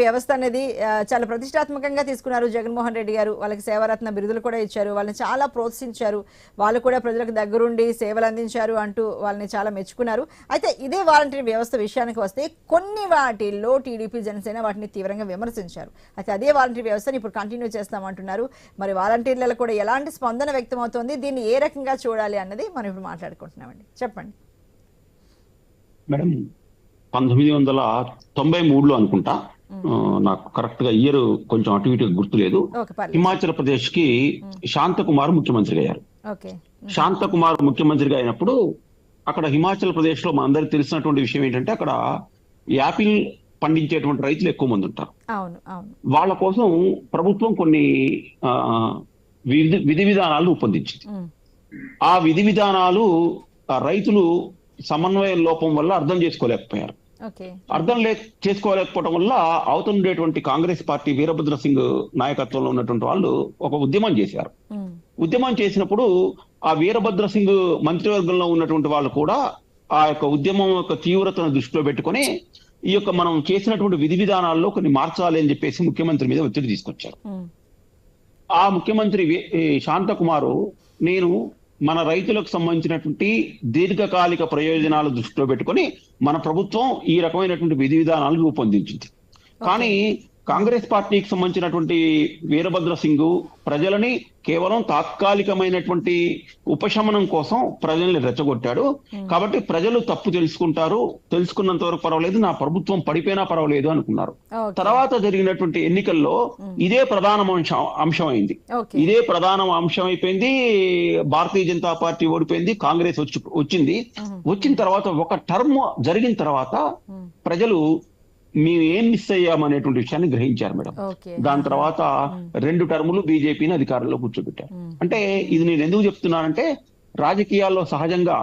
వ్యవస్థ అనేది చాలా ప్రతిష్టాత్మకంగా తీసుకున్నారు జగన్మోహన్ రెడ్డి గారు. వాళ్ళకి సేవారత్న బిరుదులు కూడా ఇచ్చారు. వాళ్ళని చాలా ప్రోత్సహించారు. వాళ్ళు కూడా ప్రజలకు దగ్గరుండి సేవలు అందించారు అంటూ వాళ్ళని చాలా మెచ్చుకున్నారు. అయితే ఇదే వాలంటీర్ వ్యవస్థ విషయానికి వస్తే కొన్ని వాటిల్లో టీడీపీ జనసేన వాటిని తీవ్రంగా విమర్శించారు. అయితే అదే వాలంటీర్ వ్యవస్థను ఇప్పుడు కంటిన్యూ చేస్తామంటున్నారు. మరి వాలంటీర్లలో కూడా ఎలాంటి స్పందన వ్యక్తమవుతోంది? దీన్ని ఏ రకంగా చూడాలి అన్నది మనం ఇప్పుడు మాట్లాడుకుంటున్నామండి. చెప్పండి. మేడం పంతొమ్మిది వందల తొంభై మూడులో అనుకుంటా నాకు కరెక్ట్గా ఇయర్ కొంచెం అటు ఇటు గుర్తులేదు. హిమాచల్ ప్రదేశ్కి శాంతకుమార్ ముఖ్యమంత్రిగా అయ్యారు. శాంతకుమార్ ముఖ్యమంత్రిగా అయినప్పుడు అక్కడ హిమాచల్ ప్రదేశ్లో మనందరికి తెలిసినటువంటి విషయం ఏంటంటే అక్కడ యాపిల్ పండించేటువంటి రైతులు ఎక్కువ మంది ఉంటారు. వాళ్ళ కోసం ప్రభుత్వం కొన్ని విధి విధి విధానాలు రూపొందించింది. ఆ విధి విధానాలు రైతులు సమన్వయ లోపం వల్ల అర్థం చేసుకోలేకపోయారు. అర్థం లే చేసుకోలేకపోవడం వల్ల అవతల ఉండేటువంటి కాంగ్రెస్ పార్టీ వీరభద్ర సింగ్ నాయకత్వంలో ఉన్నటువంటి వాళ్ళు ఒక ఉద్యమం చేశారు. ఉద్యమం చేసినప్పుడు ఆ వీరభద్ర సింగ్ మంత్రివర్గంలో ఉన్నటువంటి వాళ్ళు కూడా ఆ యొక్క ఉద్యమం యొక్క తీవ్రతను దృష్టిలో పెట్టుకొని ఈ యొక్క మనం చేసినటువంటి విధి విధానాల్లో కొన్ని మార్చాలి అని చెప్పేసి ముఖ్యమంత్రి మీద ఒత్తిడి తీసుకొచ్చారు. ఆ ముఖ్యమంత్రి శాంతకుమారు నేను మన రైతులకు సంబంధించినటువంటి దీర్ఘకాలిక ప్రయోజనాలు దృష్టిలో పెట్టుకొని మన ప్రభుత్వం ఈ రకమైనటువంటి విధి విధానాలు రూపొందించింది. కానీ కాంగ్రెస్ పార్టీకి సంబంధించినటువంటి వీరభద్ర సింగ్ ప్రజలని కేవలం తాత్కాలికమైనటువంటి ఉపశమనం కోసం ప్రజల్ని రెచ్చగొట్టాడు. కాబట్టి ప్రజలు తప్పు తెలుసుకుంటారు. తెలుసుకున్నంత వరకు పర్వాలేదు. నా ప్రభుత్వం పడిపోయినా పర్వాలేదు అనుకున్నారు. తర్వాత జరిగినటువంటి ఎన్నికల్లో ఇదే ప్రధాన అంశం అంశమైంది. ఓకే ఇదే ప్రధాన అంశం అయిపోయింది. భారతీయ జనతా పార్టీ ఓడిపోయింది. కాంగ్రెస్ వచ్చి వచ్చింది. వచ్చిన తర్వాత ఒక టర్మ్ జరిగిన తర్వాత ప్రజలు మేము ఏం మిస్ అయ్యామనేటువంటి విషయాన్ని గ్రహించారు మేడం. దాని తర్వాత రెండు టర్ములు బీజేపీని అధికారంలో కూర్చోబెట్టారు. ఉమ్, అంటే ఇది నేను ఎందుకు చెప్తున్నానంటే రాజకీయాల్లో సహజంగా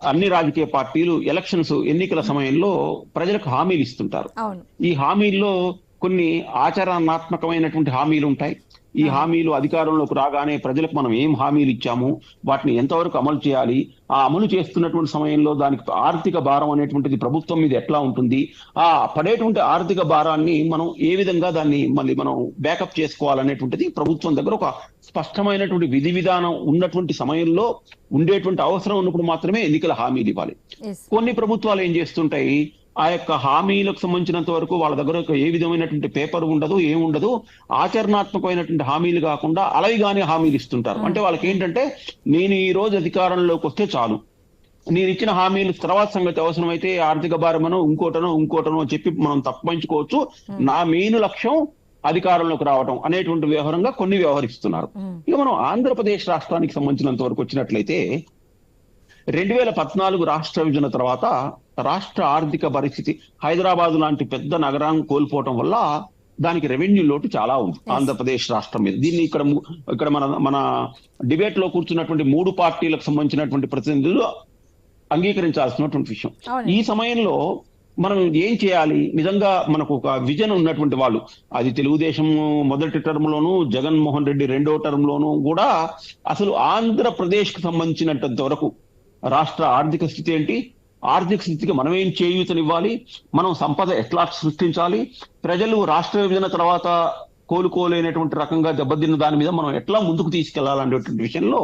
అన్ని రాజకీయ పార్టీలు ఎలక్షన్స్ ఎన్నికల సమయంలో ప్రజలకు హామీలు ఇస్తుంటారు. ఈ హామీల్లో కొన్ని ఆచరణాత్మకమైనటువంటి హామీలు ఉంటాయి ఈ హామీలు అధికారంలోకి రాగానే ప్రజలకు మనం ఏం హామీలు ఇచ్చాము? వాటిని ఎంతవరకు అమలు చేయాలి? ఆ అమలు చేస్తున్నటువంటి సమయంలో దానికి ఆర్థిక భారం అనేటువంటిది ప్రభుత్వం మీద ఎట్లా ఉంటుంది? ఆ పడేటువంటి ఆర్థిక భారాన్ని మనం ఏ విధంగా దాన్ని మళ్ళీ మనం బ్యాకప్ చేసుకోవాలనేటువంటిది ప్రభుత్వం దగ్గర ఒక స్పష్టమైనటువంటి విధి విధానం ఉన్నటువంటి సమయంలో ఉండేటువంటి అవసరం ఉన్నప్పుడు మాత్రమే ఎన్నికల హామీలు ఇవ్వాలి. కొన్ని ప్రభుత్వాలు ఏం చేస్తుంటాయి? ఆ యొక్క హామీలకు సంబంధించినంత వరకు వాళ్ళ దగ్గర ఏ విధమైనటువంటి పేపర్ ఉండదు ఏముండదు ఆచరణాత్మకమైనటువంటి హామీలు కాకుండా అలవిగానే హామీలు ఇస్తుంటారు. అంటే వాళ్ళకి ఏంటంటే నేను ఈ రోజు అధికారంలోకి వస్తే చాలు. నేను ఇచ్చిన హామీలు తర్వాత సంగతి అవసరమైతే ఆర్థిక భారమనో ఇంకోటనో ఇంకోటనో చెప్పి మనం తప్పించుకోవచ్చు నా మెయిన్ లక్ష్యం అధికారంలోకి రావడం అనేటువంటి వ్యవహారంగా కొన్ని వ్యవహరిస్తున్నారు. ఇక మనం ఆంధ్రప్రదేశ్ రాష్ట్రానికి సంబంధించినంత వరకు వచ్చినట్లయితే రెండు వేల పద్నాలుగు రాష్ట్ర విభజన తర్వాత రాష్ట్ర ఆర్థిక పరిస్థితి. హైదరాబాద్ లాంటి పెద్ద నగరాన్ని కోల్పోవటం వల్ల దానికి రెవెన్యూ లోటు చాలా ఉంది. ఆంధ్రప్రదేశ్ రాష్ట్రం మీద. దీన్ని ఇక్కడ ఇక్కడ మన మన డిబేట్లో కూర్చున్నటువంటి మూడు పార్టీలకు సంబంధించినటువంటి ప్రతినిధులు అంగీకరించాల్సినటువంటి విషయం. ఈ సమయంలో మనం ఏం చేయాలి? నిజంగా మనకు ఒక విజన్ ఉన్నటువంటి వాళ్ళు. అది తెలుగుదేశం మొదటి టర్మ్ లోను జగన్మోహన్ రెడ్డి రెండో టర్మ్ లోను కూడా అసలు ఆంధ్రప్రదేశ్కు సంబంధించినంత వరకు రాష్ట్ర ఆర్థిక స్థితి ఏంటి? ఆర్థిక స్థితికి మనం ఏం చేయూతనివ్వాలి? మనం సంపద ఎట్లా సృష్టించాలి? ప్రజలు రాష్ట్ర విభజన తర్వాత కోలుకోలేనటువంటి రకంగా దెబ్బతిన్న దాని మీద మనం ఎట్లా ముందుకు తీసుకెళ్ళాలనేటువంటి విషయంలో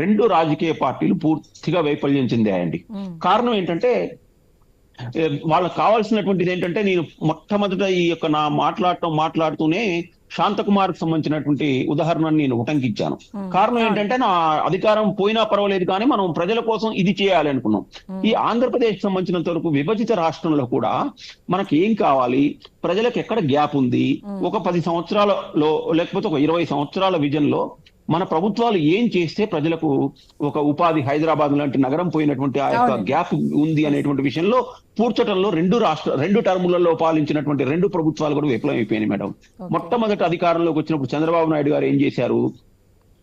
రెండు రాజకీయ పార్టీలు పూర్తిగా వైఫల్యం చెందాయండి. కారణం ఏంటంటే వాళ్ళకి కావాల్సినటువంటిది ఏంటంటే నేను మొట్టమొదట ఈ యొక్క నా మాట్లాడటం మాట్లాడుతూనే శాంతకుమార్కు సంబంధించినటువంటి ఉదాహరణను నేను ఉటంకించాను. కారణం ఏంటంటే నా అధికారం పోయినా పర్వాలేదు కానీ మనం ప్రజల కోసం ఇది చేయాలి అనుకున్నాం. ఈ ఆంధ్రప్రదేశ్ సంబంధించినంత వరకు విభజిత రాష్ట్రంలో కూడా మనకి ఏం కావాలి? ప్రజలకు ఎక్కడ గ్యాప్ ఉంది? ఒక పది సంవత్సరాలలో లేకపోతే ఒక ఇరవై సంవత్సరాల విజన్లో మన ప్రభుత్వాలు ఏం చేస్తే ప్రజలకు ఒక ఉపాధి హైదరాబాద్ లాంటి నగరం పోయినటువంటి ఆ యొక్క. గ్యాప్ ఉంది అనేటువంటి విషయంలో పూడ్చటంలో రెండు రాష్ట్ర రెండు టర్ములలో పాలించినటువంటి రెండు ప్రభుత్వాలు కూడా విఫలం అయిపోయినాయి మేడం. మొట్టమొదటి అధికారంలోకి వచ్చినప్పుడు చంద్రబాబు నాయుడు గారు ఏం చేశారు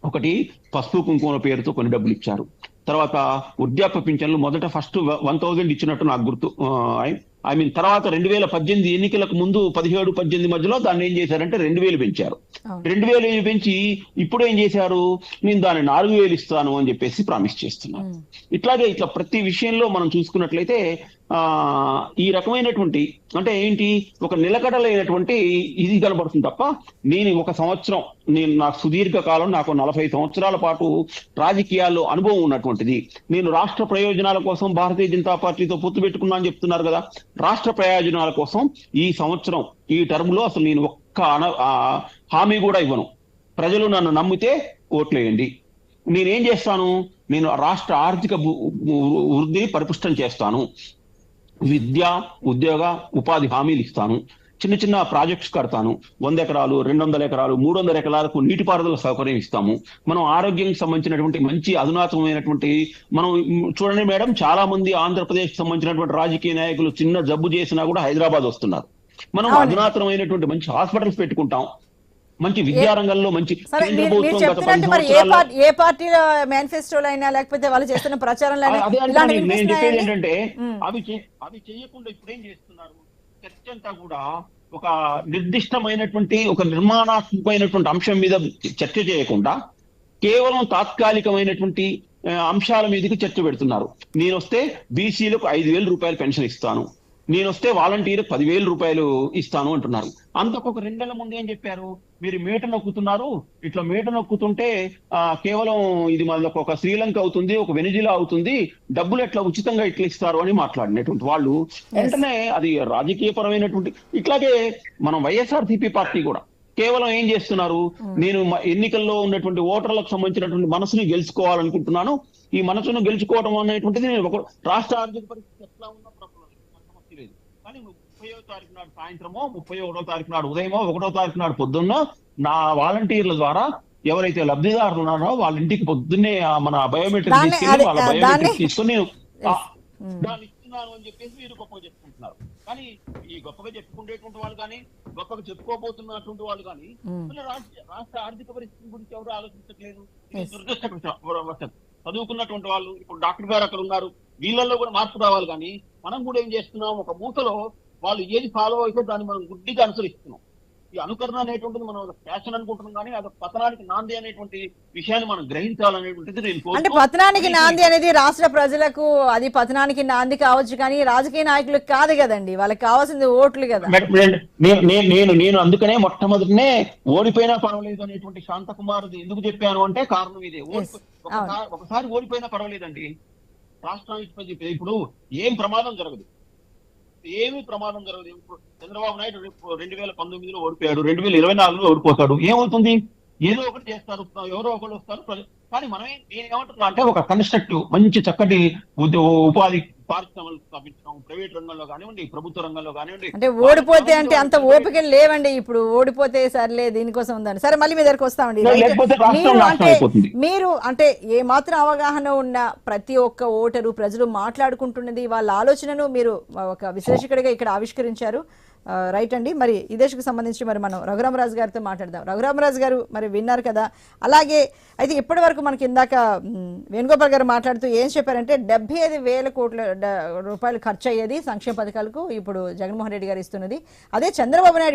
ఒకటి పసుపు కుంకుమ పేరుతో కొన్ని డబ్బులు ఇచ్చారు తర్వాత వృద్ధాప్య పింఛన్లు మొదట ఫస్ట్ వన్ థౌజండ్ ఇచ్చినట్టు నాకు గుర్తు ఐ మీన్ తర్వాత రెండు వేల పద్దెనిమిది ఎన్నికలకు ముందు పదిహేడు పద్దెనిమిది మధ్యలో దాన్ని ఏం చేశారంటే రెండు వేలు పెంచారు. రెండు వేలు పెంచి ఇప్పుడు ఏం చేశారు? నేను దాన్ని నాలుగు వేలు ఇస్తాను అని చెప్పేసి ప్రామిస్ చేస్తున్నారు. ఉమ్, ఇట్లాగే ఇట్లా ప్రతి విషయంలో మనం చూసుకున్నట్లయితే ఈ రకమైనటువంటి అంటే ఏంటి ఒక నిలకడలైనటువంటి ఇది కనబడుతుంది తప్ప నేను ఒక సంవత్సరం నేను నాకు సుదీర్ఘ కాలం నాకు నలభై సంవత్సరాల పాటు రాజకీయాల్లో అనుభవం ఉన్నటువంటిది. నేను రాష్ట్ర ప్రయోజనాల కోసం భారతీయ జనతా పార్టీతో పొత్తు పెట్టుకున్నాను చెప్తున్నారు కదా. రాష్ట్ర ప్రయోజనాల కోసం ఈ సంవత్సరం ఈ టర్మ్లో అసలు నేను ఒక్క అన- హామీ కూడా ఇవ్వను. ప్రజలు నన్ను నమ్మితే ఓట్లేయండి. నేనేం చేస్తాను? నేను రాష్ట్ర ఆర్థిక భూ- వృద్ధిని పరిపుష్టం చేస్తాను. విద్య ఉద్యోగ ఉపాధి హామీలు ఇస్తాను. చిన్న చిన్న ప్రాజెక్ట్స్ కడతాను. వంద ఎకరాలు రెండు వందల ఎకరాలు మూడు వందల ఎకరాలకు నీటిపారుదల సౌకర్యం ఇస్తాము. మనం ఆరోగ్యానికి సంబంధించినటువంటి మంచి అధునాతనమైనటువంటి మనం చూడండి మేడం చాలా మంది ఆంధ్రప్రదేశ్ సంబంధించినటువంటి రాజకీయ నాయకులు చిన్న జబ్బు చేసినా కూడా హైదరాబాద్ వస్తున్నారు. మనం. అధునాతనమైనటువంటి మంచి హాస్పిటల్స్ పెట్టుకుంటాం. మంచి విద్యారంగంలో మంచి ఏ పార్టీల మేనిఫెస్టోలో అయినా లేకపోతే వాళ్ళు చేస్తున్న ప్రచారంలో నేను చెప్పేది? ఏంటంటే. అవి అవి చేయకుండా ఇప్పుడు ఏం చేస్తున్నారు చర్చ అంతా కూడా ఒక నిర్దిష్టమైనటువంటి ఒక నిర్మాణాత్మకమైనటువంటి అంశం మీద చర్చ చేయకుండా కేవలం తాత్కాలికమైనటువంటి అంశాల మీదకి చర్చ పెడుతున్నారు నేను వస్తే బీసీలకు ఐదు వేల రూపాయలు పెన్షన్ ఇస్తాను నేను వస్తే వాలంటీర్ పదివేల రూపాయలు ఇస్తాను అంటున్నారు. అంతకు ఒక రెండేళ్ళ ముందు ఏం చెప్పారు? మీరు మీట నొక్కుతున్నారు. ఇట్లా మీట నొక్కుతుంటే ఆ, కేవలం ఇది మనకు ఒక శ్రీలంక అవుతుంది ఒక వెనిజిలా అవుతుంది డబ్బులు ఎట్లా ఉచితంగా ఇట్లా ఇస్తారు అని మాట్లాడినటువంటి వాళ్ళు వెంటనే అది రాజకీయ పరమైనటువంటి ఇట్లాగే మనం వైఎస్ఆర్ పార్టీ కూడా కేవలం ఏం చేస్తున్నారు? నేను ఎన్నికల్లో ఉన్నటువంటి ఓటర్లకు సంబంధించినటువంటి మనసుని గెలుచుకోవాలనుకుంటున్నాను. ఈ మనసును గెలుచుకోవడం అనేటువంటిది నేను ఒక రాష్ట్ర ఆర్థిక పరిస్థితి ఎట్లా ఉన్నా కానీ ముప్పయో తారీఖు నాడు సాయంత్రమో ముప్పై ఒకటో తారీఖు నాడు ఉదయమో ఒకటో తారీఖు నాడు పొద్దున్న నా వాలంటీర్ల ద్వారా ఎవరైతే లబ్ధిదారులు ఉన్నారో వాళ్ళ ఇంటికి పొద్దున్నే మన బయోమెట్రిక్ తీసుకెళ్ళి అదే, వాళ్ళ బయోమెట్రిక్ తీసుకొని. దాన్ని ఇస్తున్నాను అని చెప్పేసి మీరు గొప్పగా చెప్పుకుంటున్నారు. కానీ ఈ గొప్పగా చెప్పుకునేటువంటి వాళ్ళు కానీ గొప్పగా చెప్పుకోబోతున్నటువంటి వాళ్ళు కానీ రాష్ట్ర రాష్ట్ర ఆర్థిక పరిస్థితి గురించి ఎవరు ఆలోచించట్లేదు. దురదృష్టకరం. చదువుకున్నటువంటి వాళ్ళు ఇప్పుడు డాక్టర్ గారు అక్కడ ఉన్నారు. వీళ్ళల్లో కూడా మార్పు రావాలి కానీ మనం కూడా ఏం చేస్తున్నాం? ఒక మూతలో వాళ్ళు ఏది ఫాలో అయితే దాన్ని మనం గుడ్డిగా అనుసరిస్తున్నాం. ఈ అనుకరణ అనేటువంటిది మనం ఫ్యాషన్ అనుకుంటున్నాం కానీ అది పతనానికి నాంది అనేటువంటి విషయాన్ని మనం గ్రహించాలనేటువంటిది నేను అంటే పతనానికి నాంది అనేది రాష్ట్ర ప్రజలకు అది పతనానికి నాంది కావచ్చు కానీ రాజకీయ నాయకులకు కాదు కదండి. వాళ్ళకి కావాల్సింది ఓట్లు కదా. నేను నేను- అందుకనే మొట్టమొదటినే ఓడిపోయినా పర్వాలేదు అనేటువంటి శాంతకుమార్ ఎందుకు చెప్పాను అంటే కారణం ఇదే. ఒకసారి ఓడిపోయినా పర్వాలేదండి. రాష్ట్రానికి ఇప్పుడు ఏం ప్రమాదం జరగదు. ఏమీ ప్రమాదం జరగదు. ఇప్పుడు చంద్రబాబు నాయుడు రెండు వేల పంతొమ్మిదిలో ఓడిపోయాడు రెండు వేల ఇరవై నాలుగులో ఓడిపోతాడు. ఏమవుతుంది? ఏదో ఒకటి చేస్తారు. ఎవరో ఒకరు వస్తారు. కానీ మనమే నేను ఏమంటున్నా అంటే ఒక కన్స్ట్రక్టివ్ మంచి చక్కటి ఉపాధి పారిశ్రమలు స్థాపించడం ప్రైవేట్ రంగంలో కానివ్వండి ప్రభుత్వ రంగంలో కానివ్వండి అంటే ఓడిపోతే అంటే అంత ఓపిక లేవండి ఇప్పుడు. ఓడిపోతే సర్లే దీనికోసం ఉందండి. సరే మళ్ళీ మీ దగ్గరకు వస్తామండి. అంటే. మీరు అంటే ఏ మాత్రం అవగాహన ఉన్న ప్రతి ఒక్క ఓటరు ప్రజలు మాట్లాడుకుంటున్నది వాళ్ళ ఆలోచనను మీరు ఒక విశ్లేషకుడిగా ఇక్కడ ఆవిష్కరించారు. రైట్ అండి. మరి ఈ దేశకు సంబంధించి మరి మనం రఘురామరాజు గారితో మాట్లాడదాం. రఘురామరాజు గారు మరి విన్నారు కదా. అలాగే అయితే ఇప్పటి వరకు మనకి ఇందాక వేణుగోపాల్ గారు మాట్లాడుతూ ఏం చెప్పారంటే డెబ్బై ఐదు వేల కోట్ల రూపాయలు ఖర్చు అయ్యేది సంక్షేమ పథకాలకు ఇప్పుడు జగన్మోహన్ రెడ్డి గారు ఇస్తున్నది. అదే చంద్రబాబు నాయుడు